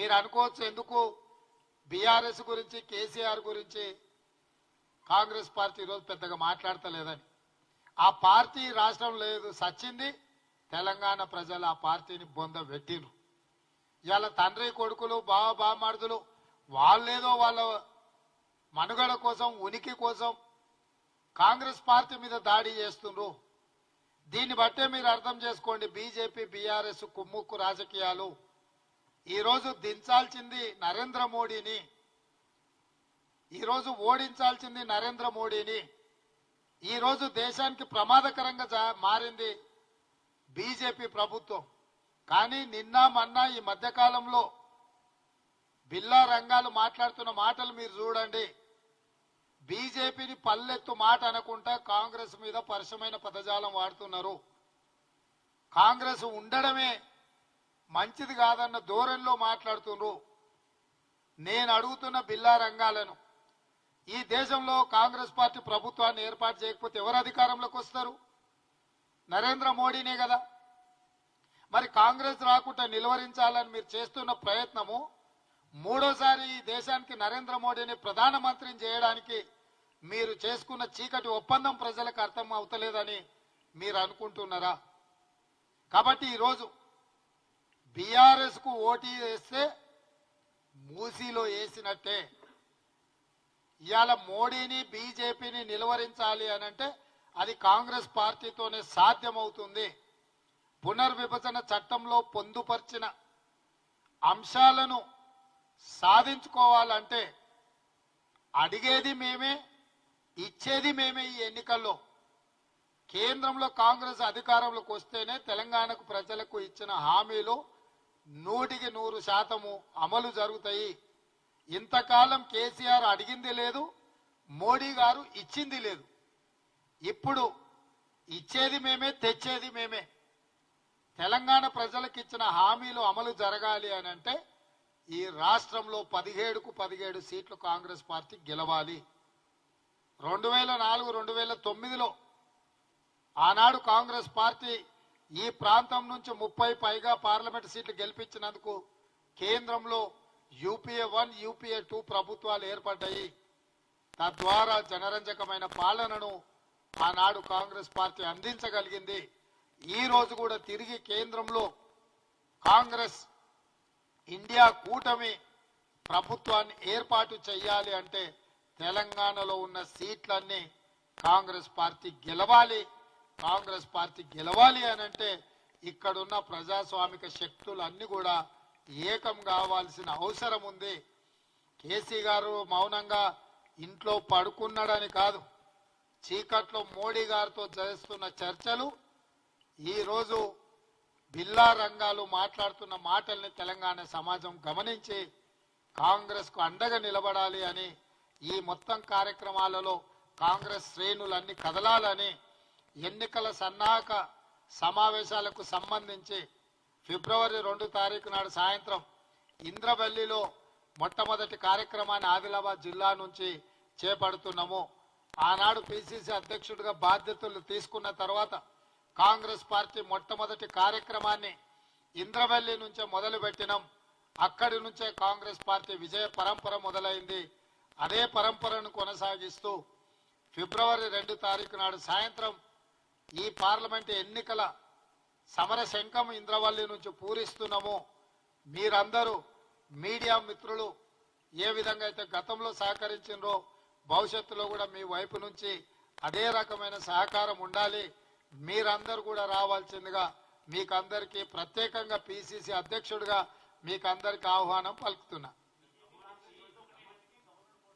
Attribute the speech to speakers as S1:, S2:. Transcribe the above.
S1: మీరు అనుకోవచ్చు ఎందుకు? బీఆర్ఎస్ గురించి కేసీఆర్ గురించి కాంగ్రెస్ పార్టీ ఈరోజు పెద్దగా మాట్లాడతలేదని. ఆ పార్టీ రాష్ట్రం లేదు సచ్చింది తెలంగాణ ప్రజలు ఆ పార్టీని బొంద పెట్టిరు ఇవాళ తండ్రి కొడుకులు బావ బామార్దులు వాళ్ళేదో వాళ్ళ మనుగడ కోసం ఉనికి కోసం కాంగ్రెస్ పార్టీ మీద దాడి చేస్తుండ్రు. దీన్ని బట్టే మీరు అర్థం చేసుకోండి బీజేపీ బీఆర్ఎస్ కుమ్ముక్కు రాజకీయాలు. ఈరోజు దించాల్సింది నరేంద్ర మోడీని. ఈరోజు ఓడించాల్సింది నరేంద్ర మోడీని. ఈరోజు దేశానికి ప్రమాదకరంగా జా- మారింది బీజేపీ ప్రభుత్వం. కానీ నిన్న మొన్న ఈ మధ్యకాలంలో బిల్లా రంగాలు మాట్లాడుతున్న మాటలు మీరు చూడండి. బీజేపీని పల్లెత్తు మాట అనకుండా కాంగ్రెస్ మీద పరుషమైన పదజాలం వాడుతున్నారు. కాంగ్రెస్ ఉండడమే మంచిది కాదన్న ధోరణిలో మాట్లాడుతున్నారు నేను అడుగుతున్న బిల్లా రంగాలను ఈ దేశంలో కాంగ్రెస్ పార్టీ ప్రభుత్వాన్ని ఏర్పాటు చేయకపోతే ఎవరు అధికారంలోకి వస్తారు? నరేంద్ర మోడీనే కదా. మరి కాంగ్రెస్ రాకుండా నిలువరించాలని మీరు చేస్తున్న ప్రయత్నము మూడోసారి ఈ దేశానికి నరేంద్ర మోడీని ప్రధానమంత్రిని చేయడానికి మీరు చేసుకున్న చీకటి ఒప్పందం ప్రజలకు అర్థం అవుతలేదని మీరు అనుకుంటున్నారా? కాబట్టి ఈరోజు బీఆర్ఎస్కు ఓటీ వేస్తే మూసీలో వేసినట్టే. ఇవాళ మోడీని బీజేపీని నిలువరించాలి అని అంటే అది కాంగ్రెస్ పార్టీతోనే సాధ్యమవుతుంది. పునర్విభజన చట్టంలో పొందుపరిచిన అంశాలను సాధించుకోవాలంటే అడిగేది మేమే ఇచ్చేది మేమే ఈ ఎన్నికల్లో. కేంద్రంలో కాంగ్రెస్ అధికారంలోకి వస్తేనే తెలంగాణకు ప్రజలకు ఇచ్చిన హామీలు నూటికి నూరు శాతము అమలు జరుగుతాయి. ఇంతకాలం కేసీఆర్ అడిగింది లేదు మోడీ గారు ఇచ్చింది లేదు. ఇప్పుడు ఇచ్చేది మేమే తెచ్చేది మేమే. తెలంగాణ ప్రజలకు ఇచ్చిన హామీలు అమలు జరగాలి అని అంటే ఈ రాష్ట్రంలో పదిహేడుకు పదిహేడు సీట్లు కాంగ్రెస్ పార్టీ గెలవాలి. రెండు వేల నాలుగు రెండు వేల తొమ్మిదిలో ఆనాడు కాంగ్రెస్ పార్టీ ఈ ప్రాంతం నుంచి ముప్పై పైగా పార్లమెంట్ సీట్లు గెలిపించినందుకు కేంద్రంలో యూపీఏ వన్ యూపీఏ టూ ప్రభుత్వాలు ఏర్పడ్డాయి. తద్వారా జనరంజకమైన పాలనను ఆనాడు కాంగ్రెస్ పార్టీ అందించగలిగింది. ఈ రోజు కూడా తిరిగి కేంద్రంలో కాంగ్రెస్ ఇండియా కూటమి ప్రభుత్వాన్ని ఏర్పాటు చేయాలి అంటే తెలంగాణలో ఉన్న సీట్లన్నీ కాంగ్రెస్ పార్టీ గెలవాలి. కాంగ్రెస్ పార్టీ గెలవాలి అని అంటే ఇక్కడున్న ప్రజాస్వామిక శక్తులు అన్ని కూడా ఏకం కావాల్సిన అవసరం ఉంది. కేసీ గారు మౌనంగా ఇంట్లో పడుకున్నాడని కాదు చీకట్లో మోడీ గారితో చేస్తున్న చర్చలు ఈరోజు బిల్లా రంగాలు మాట్లాడుతున్న మాటల్ని తెలంగాణ సమాజం గమనించి కాంగ్రెస్కు అండగా నిలబడాలి అని ఈ మొత్తం కార్యక్రమాలలో కాంగ్రెస్ శ్రేణులన్నీ కదలాలని ఎన్నికల సన్నాహక సమావేశాలకు సంబంధించి ఫిబ్రవరి రెండు తారీఖు నాడు సాయంత్రం ఇంద్రవల్లిలో మొట్టమొదటి కార్యక్రమాన్ని ఆదిలాబాద్ జిల్లా నుంచి చేపడుతున్నాము. ఆనాడు పిసిసి అధ్యక్షుడిగా బాధ్యతలు తీసుకున్న తర్వాత కాంగ్రెస్ పార్టీ మొట్టమొదటి కార్యక్రమాన్ని ఇంద్రవల్లి నుంచే మొదలుపెట్టినాం. అక్కడి నుంచే కాంగ్రెస్ పార్టీ విజయ పరంపర మొదలైంది. అదే పరంపరను కొనసాగిస్తూ ఫిబ్రవరి రెండు తారీఖు నాడు సాయంత్రం ఈ పార్లమెంట్ ఎన్నికల సమర శంఖం ఇంద్రవల్లి నుంచి పూరిస్తున్నాము. మీరందరూ మీడియా మిత్రులు ఏ విధంగా అయితే గతంలో సహకరించినో భవిష్యత్తులో కూడా మీ వైపు నుంచి అదే రకమైన సహకారం ఉండాలి. మీరందరూ కూడా రావాల్సిందిగా మీకందరికీ ప్రత్యేకంగా పిసిసి అధ్యక్షుడిగా మీకందరికీ ఆహ్వానం పలుకుతున్నా.